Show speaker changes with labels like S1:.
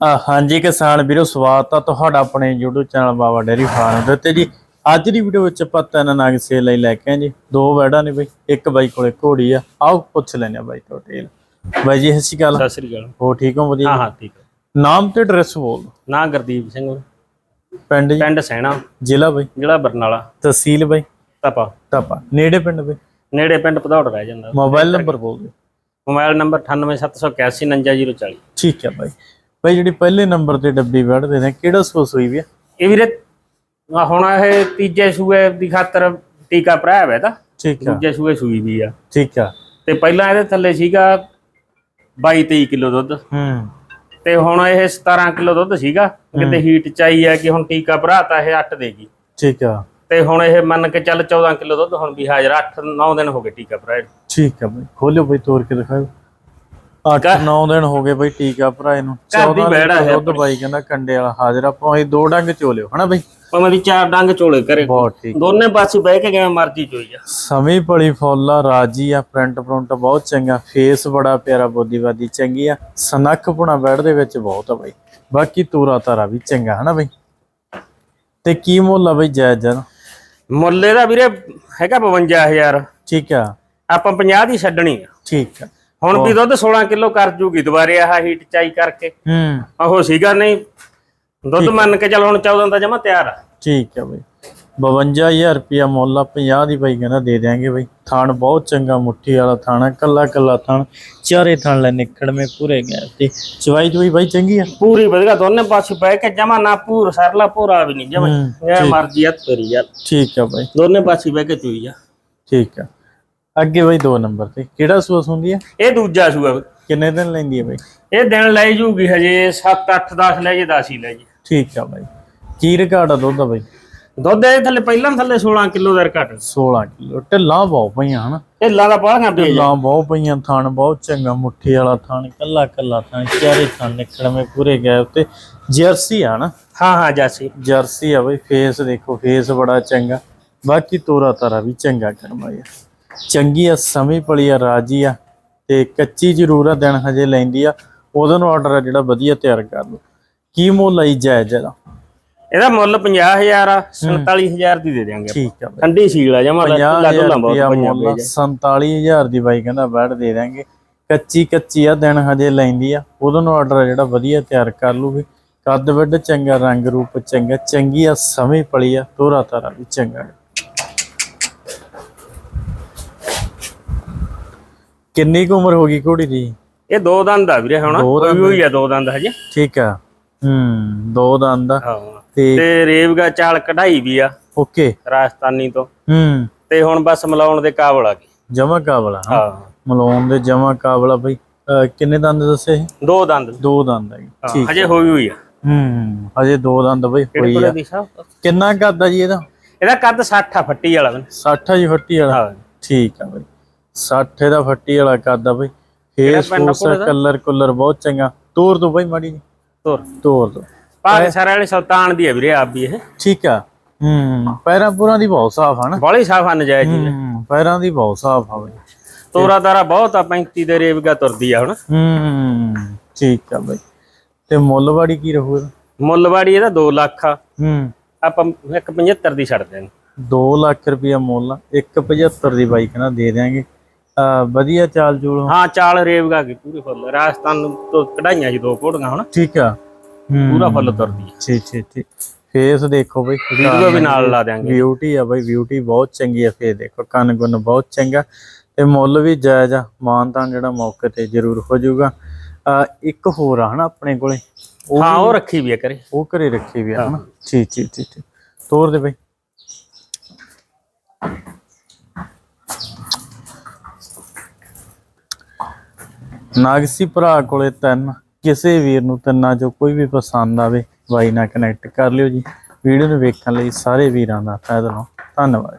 S1: ਹਾਂਜੀ ਕਿਸਾਨ ਵੀਰੋ ਸਵਾਗਤ ਆ ਤੁਹਾਡਾ ਆਪਣੇ YouTube channel Baba dairy farm ਦੇ ਉੱਤੇ ਜੀ। ਅੱਜ ਦੀ ਵੀਡੀਓ ਵਿੱਚ ਆਪਾਂ ਤਿੰਨ ਨਗ ਸੇਲ ਲਈ ਲੈ ਕੇ ਆਏ ਜੀ। ਦੋ ਵੈੜਾਂ ਨੇ ਬਈ ਇੱਕ ਬਾਈ ਕੋਲੇ ਘੋੜੀ ਆ। ਆਓ ਪੁੱਛ ਲੈਣੇ ਆ ਬਾਈ ਤੋਂ ਡਿਟੇਲ ਬਾਈ ਜੀ ਸਤਿ ਸ਼੍ਰੀ ਅਕਾਲ।
S2: ਸਤਿ ਸ੍ਰੀ ਅਕਾਲ।
S1: ਹੋ ਠੀਕ ਹੋ ਵਧੀਆ?
S2: ਹਾਂ ਹਾਂ ਠੀਕ ਹੈ
S1: ਨਾਮ ਤੇ ਐਡਰੈਸ ਬੋਲ ਦਿਓ।
S2: ਨਾ ਗੁਰਦੀਪ ਸਿੰਘ
S1: ਪਿੰਡ ਜੀ?
S2: ਪਿੰਡ ਸੈਣਾ।
S1: ਜ਼ਿਲ੍ਹਾ ਬਾਈ?
S2: ਜਿਹੜਾ ਬਰਨਾਲਾ।
S1: ਤਹਿਸੀਲ ਬਾਈ?
S2: ਤਪਾ।
S1: ਟਾਪਾ ਨੇੜੇ ਪਿੰਡ ਬਾਈ?
S2: ਨੇੜੇ ਪਿੰਡ ਪਧੌੜ ਰਹਿ ਜਾਂਦਾ।
S1: ਮੋਬਾਈਲ ਨੰਬਰ ਬੋਲ ਦਿਓ।
S2: ਮੋਬਾਈਲ ਨੰਬਰ 9878819040
S1: ਠੀਕ ਹੈ ਬਾਈ। ਬਾਈ ਜਿਹੜੀ ਪਹਿਲੇ ਨੰਬਰ ਤੇ ਡੱਬੀ ਵੜਦੇ ਨੇ ਕਿਹੜਾ ਸੋਸ ਹੋਈ ਵੀ ਆ?
S2: ਇਹ ਵੀਰੇ ਆਹ ਹੁਣ ਇਹ ਤੀਜੇ ਸੂਏ ਦੀ ਖਾਤਰ ਟੀਕਾ ਭਰਾਇਆ ਹੋਇਆ ਤਾਂ।
S1: ਠੀਕ ਆ।
S2: ਦੂਜੇ ਸੂਏ ਸੂਈ ਵੀ ਆ।
S1: ਠੀਕ ਆ।
S2: ਤੇ ਪਹਿਲਾਂ ਇਹਦੇ ਥੱਲੇ ਸੀਗਾ 22 23 ਕਿਲੋ ਦੁੱਧ।
S1: ਹੂੰ।
S2: ਤੇ ਹੁਣ ਇਹ 17 ਕਿਲੋ ਦੁੱਧ ਸੀਗਾ। ਕਿਤੇ ਹੀਟ ਚਾਈ ਹੈ ਕਿ ਹੁਣ ਟੀਕਾ ਭਰਾਤਾ ਇਹ 8 ਦੇਗੀ
S1: ਠੀਕ ਆ।
S2: ਤੇ ਹੁਣ ਇਹ ਮੰਨ ਕੇ ਚੱਲ 14 ਕਿਲੋ ਦੁੱਧ ਹੁਣ ਵੀ ਹਾਜ਼ਰ 8 9 ਦਿਨ ਹੋ ਗਏ ਟੀਕਾ ਭਰਾਏ।
S1: ਠੀਕ ਆ ਬਈ। ਖੋਲਿਓ ਬਈ ਤੋੜ ਕੇ ਦਿਖਾਓ 8-9 ਦਿਨ ਹੋ ਗਏ ਬਈ ਟੀਕਾ ਭਰਾਏ ਨੂੰ।
S2: ਘਰ ਦੀ
S1: 14
S2: ਬੈੜਾ ਹੈ
S1: ਦੁੱਧ ਬਾਈ ਕਹਿੰਦਾ ਕੰਡੇ ਵਾਲਾ ਹਾਜ਼ਰ ਆਪਾਂ ਇਹ ਦੋ ਡੰਗ ਚੋਲਿਓ ਹਨਾ ਬਈ?
S2: ਭਾਵੇਂ ਦੀ ਚਾਰ ਡੰਗ ਝੋਲੇ ਕਰੇ
S1: ਬਹੁਤ ਠੀਕ।
S2: ਦੋਨੇ ਪਾਸੇ ਬਹਿ ਕੇ ਕਿਵੇਂ ਮਰਜ਼ੀ ਚੋਈ ਆ
S1: ਸਮੀ ਪਲੀ ਫੁੱਲਾ ਰਾਜੀ ਆ ਪ੍ਰਿੰਟ ਪ੍ਰਿੰਟ ਬਹੁਤ ਚੰਗਾ ਫੇਸ ਬੜਾ ਪਿਆਰਾ ਬੋਦੀਵਾਦੀ ਚੰਗੀ ਆ ਸਨੱਖ ਪੁਣਾ ਬੈੜ ਦੇ ਵਿੱਚ ਬਹੁਤ ਆ ਬਈ। ਬਾਕੀ ਤੂਰਾ ਤਾਰਾ ਵੀ ਚੰਗਾ ਹਨਾ ਬਈ? ਤੇ ਕੀ ਮੁੱਲ ਆ ਬਈ ਜਾਇਜ਼ ਜਨ?
S2: ਮੁੱਲ ਇਹਦਾ ਵੀਰੇ ਹੈਗਾ 52000
S1: ਠੀਕ ਆ।
S2: ਆਪਾਂ 50 ਦੀ ਛੱਡਣੀ ਆ।
S1: ਠੀਕ ਆ।
S2: ਹੁਣ ਵੀ ਦੁੱਧ 16 ਕਿਲੋ ਕਰ ਜੂਗੀ ਦੁਬਾਰੇ ਆਹ ਹੀਟ ਚਾਈ ਕਰਕੇ।
S1: ਹੂੰ।
S2: ਉਹ ਸੀਗਾ ਨਹੀਂ। ਦੁੱਧ ਮੰਨ ਕੇ ਚੱਲ ਹੁਣ 14 ਦਾ ਜਮਾ ਤਿਆਰ ਆ।
S1: ਠੀਕ ਹੈ ਬਈ। 52000 ਰੁਪਿਆ ਮੁੱਲ ਆ 50 ਦੀ ਬਾਈ ਕਹਿੰਦਾ ਦੇ ਦਿਆਂਗੇ ਬਈ। ਥਾਣ ਬਹੁਤ ਚੰਗਾ ਮੁੱਠੀ ਵਾਲਾ ਥਾਣਾ ਕੱਲਾ ਕੱਲਾ ਥਾਣ। ਚਾਰੇ ਥਾਣ ਲੈ ਨਿਕੜਵੇਂ ਪੂਰੇ ਗਏ ਤੇ। ਚਵਾਈ ਚਵਾਈ ਬਾਈ ਚੰਗੀ ਆ?
S2: ਪੂਰੀ ਵਧੀਆ ਦੋਨੇ ਪਾਸੇ ਬਹਿ ਕੇ ਜਮਾ ਨਾ ਪੂਰ ਸਰਲਾ ਪੂਰਾ ਵੀ ਨਹੀਂ ਜਮਾ। ਇਹ ਮਰਜ਼ੀ ਆ ਤੇਰੀ ਯਾਰ
S1: ਠੀਕ ਆ ਬਾਈ।
S2: ਦੋਨੇ ਪਾਸੇ ਬਹਿ ਕੇ ਚੋਈ ਆ।
S1: ਠੀਕ ਆ। ਅੱਗੇ ਬਾਈ 2 ਨੰਬਰ ਤੇ। ਕਿਹੜਾ ਸੂਸ ਹੁੰਦੀ ਆ?
S2: ਇਹ ਦੂਜਾ ਸੂਆ।
S1: ਕਿੰਨੇ ਦਿਨ ਲੈਂਦੀ ਆ ਬਾਈ?
S2: ਇਹ ਦਿਨ ਲੈ ਜੂਗੀ ਹਜੇ 7 8 10 ਲੈ ਜੇ 10 ਹੀ ਲੈ ਜੇ।
S1: ਠੀਕ ਆ ਬਾਈ। ਕੀ ਰਿਕਾਰਡ ਆ ਦੁੱਧ ਦਾ ਬਾਈ?
S2: ਦੁੱਧ ਇਹ ਥੱਲੇ ਪਹਿਲਾਂ ਥੱਲੇ 16 ਕਿਲੋ ਦਾ ਘਟ
S1: 16 ਕਿਲੋ। ਢਿੱਲਾਂ ਬਹੁਤ ਪਈਆਂ ਹਨਾ?
S2: ਇਹ ਲਾਦਾ ਬਾਹਰ ਪਈ
S1: ਢਿੱਲਾਂ ਬਹੁਤ ਪਈਆਂ ਥਾਣ ਬਹੁਤ ਚੰਗਾ ਮੁੱਠੀ ਵਾਲਾ ਥਾਣ ਕੱਲਾ ਕੱਲਾ ਥਾਣ ਚਾਰੇ ਥਾਣ ਨਿਕੜਵੇਂ ਪੂਰੇ ਗਏ ਉੱਤੇ। ਜਰਸੀ ਆ ਨਾ
S2: ਹਾਂ ਹਾਂ ਜਾਸੀ
S1: ਜਰਸੀ ਆ ਬਈ ਫੇਸ ਦੇਖੋ ਫੇਸ ਬੜਾ ਚੰਗਾ। ਬਾਕੀ ਤੋਰਾ ਤਾਰਾ ਵੀ ਚੰਗਾ ਕਰਮਾਇਆ ਚੰਗੀ ਆ ਸਮੀ ਪਲੀ ਆ ਰਾਜੀ ਆ ਤੇ ਕੱਚੀ ਜ਼ਰੂਰ ਆ ਦਿਨ ਹਜੇ ਲੈਂਦੀ ਆ। ਉਹਦਾ ਨੂੰ ਆਰਡਰ ਆ ਜਿਹੜਾ ਵਧੀਆ ਤਿਆਰ ਕਰ ਲਓ ਕੀ ਮੁੱਲ ਆਈ ਜਾਇਜ਼ ਇਹਦਾ?
S2: ਇਹਦਾ ਮੁੱਲ 50000 ਆ 47000 ਦੀ ਦੇ ਦਿਆਂਗੇ
S1: ਠੀਕ ਆ ਬਈ।
S2: ਠੰਡੀ ਸੀਲ ਆ ਜਮਾ
S1: 50000
S2: ਦੁੱਲਾ ਬਹੁਤ
S1: ਰੁਪਇਆ
S2: ਪਈਆਂ
S1: ਮੁੱਲ ਆ,
S2: ਪਈਆਂ
S1: 47000 ਦੀ ਬਾਈ ਕਹਿੰਦਾ ਬੈਡ ਦੇ ਦਾਂਗੇ ਕੱਚੀ ਕੱਚੀ ਆ ਦਿਨ ਹਜੇ ਲੈਂਦੀ ਆ। ਉਹਦਾ ਨੂੰ ਆਰਡਰ ਆ ਜਿਹੜਾ ਵਧੀਆ ਤਿਆਰ ਕਰ ਲੂਗੀ ਕੱਦ ਵੱਡ ਚੰਗਾ ਰੰਗ ਰੂਪ ਚੰਗਾ ਚੰਗੀ ਆ ਸਮੀ ਪਲੀ ਆ ਤੋਰਾ ਤਾਰਾ ਵੀ ਚੰਗਾ। ਕਿੰਨੀ ਕੁ ਉਮਰ ਹੋ ਗਈ ਘੋੜੀ ਦੀ?
S2: ਇਹ ਦੋ ਦੰਦ ਆ ਵੀਰੇ ਹੁਣ ਕੋਈ ਹੋਈ ਆ ਦੋ ਦੰਦ ਹਜੇ।
S1: ਠੀਕ ਆ। ਹੂੰ ਦੋ ਦੰਦ ਆ।
S2: ਹਾਂ।
S1: ਤੇ
S2: ਤੇ ਰੇਵਗਾ ਚਾਲ ਕਢਾਈ ਵੀ ਆ
S1: ਓਕੇ।
S2: ਰਾਜਸਥਾਨੀ ਤੋਂ।
S1: ਹੂੰ।
S2: ਤੇ ਹੁਣ ਬਸ ਮਿਲਾਉਣ ਦੇ ਕਾਬਲ ਆ ਗਈ।
S1: ਜਮਾ ਕਾਬਲਾ ਹਾਂ। ਮਲਾਉਣ ਦੇ ਜਮਾ ਕਾਬਲਾ ਬਈ। ਅਹ ਕਿੰਨੇ ਦੰਦ ਦੱਸੇ?
S2: ਦੋ ਦੰਦ।
S1: ਦੋ ਦੰਦ ਹੈ ਠੀਕ
S2: ਹਜੇ ਹੋਈ ਹੋਈ ਆ।
S1: ਹੂੰ ਹਜੇ ਦੋ ਦੰਦ ਬਈ ਹੋਈ ਆ। ਕਿੰਨਾ ਕਰਦਾ ਜੀ ਇਹਦਾ?
S2: ਇਹਦਾ ਕੱਦ 60 ਆ ਫੱਟੀ ਵਾਲਾ ਵੀ
S1: 60 ਜੀ ਫੱਟੀ ਵਾਲਾ। ਠੀਕ ਆ ਬਈ। 60 ਇਹਦਾ ਫੱਟੀ ਵਾਲਾ ਕਰਦਾ ਬਈ। ਫੇਸ ਫੂਸ ਕਲਰ ਕੁਲਰ ਬਹੁਤ ਚੰਗਾ। ਤੋਰ ਦੋ ਬਈ ਮਾੜੀ ਜੀ।
S2: ਤੋਰ।
S1: ਤੋਰ ਦੋ।
S2: ਪਾਕਿ ਸਾਰੇ ਵਾਲੇ ਸੁਲਤਾਨ ਦੀ ਆ ਵੀਰੇ ਆਪ ਵੀ ਇਹ।
S1: ਠੀਕ ਆ। ਹੂੰ ਪੈਰਾਂ ਪੂਰਾਂ ਦੀ ਬਹੁਤ ਸਾਫ਼ ਆ ਨਾ।
S2: ਬੜੀ ਸਾਫ਼ ਆ ਨਜਾਇਜ਼ ਜੀ
S1: ਹੂੰ ਪੈਰਾਂ ਦੀ ਬਹੁਤ ਸਾਫ਼ ਆ ਬਈ।
S2: ਤੋਰਾ ਤਾਰਾ ਬਹੁਤ ਆ 35 ਦੇ ਰੇਵਗਾ ਤੁਰਦੀ ਆ ਹੁਣ।
S1: ਹੂੰ ਠੀਕ ਆ ਬਈ। ਤੇ ਮੁੱਲ ਵਾੜੀ ਕੀ ਰਹੂਗਾ
S2: ਮੁੱਲਵਾੜੀ ਇਹਦਾ 2 ਲੱਖ ਆ।
S1: ਹੂੰ।
S2: ਆਪਾਂ 175 ਦੀ ਛੱਡ ਦੇਣੀ।
S1: 2 ਲੱਖ ਰੁਪਇਆ ਮੁੱਲ ਆ, ਇੱਕ 75 ਦੀ ਬਾਈਕ ਨਾਲ ਦੇ ਦਿਆਂਗੇ। ਆ ਵਧੀਆ ਚਾਲ ਚੂਲ
S2: ਹਾਂ? ਚਾਲ ਰੇਵਗਾ ਕੀ ਪੂਰੀ ਫੁੱਲ। ਰਾਜਸਥਾਨ ਤੋਂ ਕਢਾਈਆਂ ਸੀ ਦੋ ਘੋੜੀਆਂ ਹੁਣ
S1: ਠੀਕ ਆ।
S2: ਪੂਰਾ ਫੁੱਲ ਤੁਰਦੀ
S1: ਠੀਕ ਠੀਕ ਠੀਕ। ਫੇਸ ਦੇਖੋ ਬਈ
S2: ਵੀਡੀਓ ਵੀ ਨਾਲ ਲਾ ਦਿਆਂਗੇ।
S1: ਬਿਊਟੀ ਆ ਬਈ ਬਿਊਟੀ ਬਹੁਤ ਚੰਗੀ ਆ ਫੇਸ ਦੇਖੋ ਕੰਨ ਗੁੰਨ ਬਹੁਤ ਚੰਗਾ। ਤੇ ਮੁੱਲ ਵੀ ਜਾਇਜ਼ ਆ ਮਾਨ ਤਾਂ ਜਿਹੜਾ ਮੌਕੇ ਤੇ ਜ਼ਰੂਰ ਹੋ ਜਾਊਗਾ। ਆ ਇੱਕ ਹੋਰ ਆ ਹਨਾ ਆਪਣੇ ਕੋਲੇ।
S2: ਹਾਂ ਉਹ ਰੱਖੀ ਵੀ ਆ ਕਰੇ
S1: ਉਹ ਘਰੇ ਰੱਖੀ ਵੀ ਆ ਹਨਾ। ਠੀਕ ਠੀਕ ਠੀਕ। ਤੋਰ ਦੇ ਬਈ। ਨਾਗਸੀ ਭਰਾ ਕੋਲੇ ਤਿੰਨ, ਕਿਸੇ ਵੀਰ ਨੂੰ ਤਿੰਨਾਂ ਚੋਂ ਕੋਈ ਵੀ ਪਸੰਦ ਆਵੇ, ਬਾਈ ਨਾਲ ਕਨੈਕਟ ਕਰ ਲਿਓ ਜੀ। ਵੀਡੀਓ ਨੂੰ ਵੇਖਣ ਲਈ ਸਾਰੇ ਵੀਰਾਂ ਦਾ ਫਾਇਦਾ ਧੰਨਵਾਦ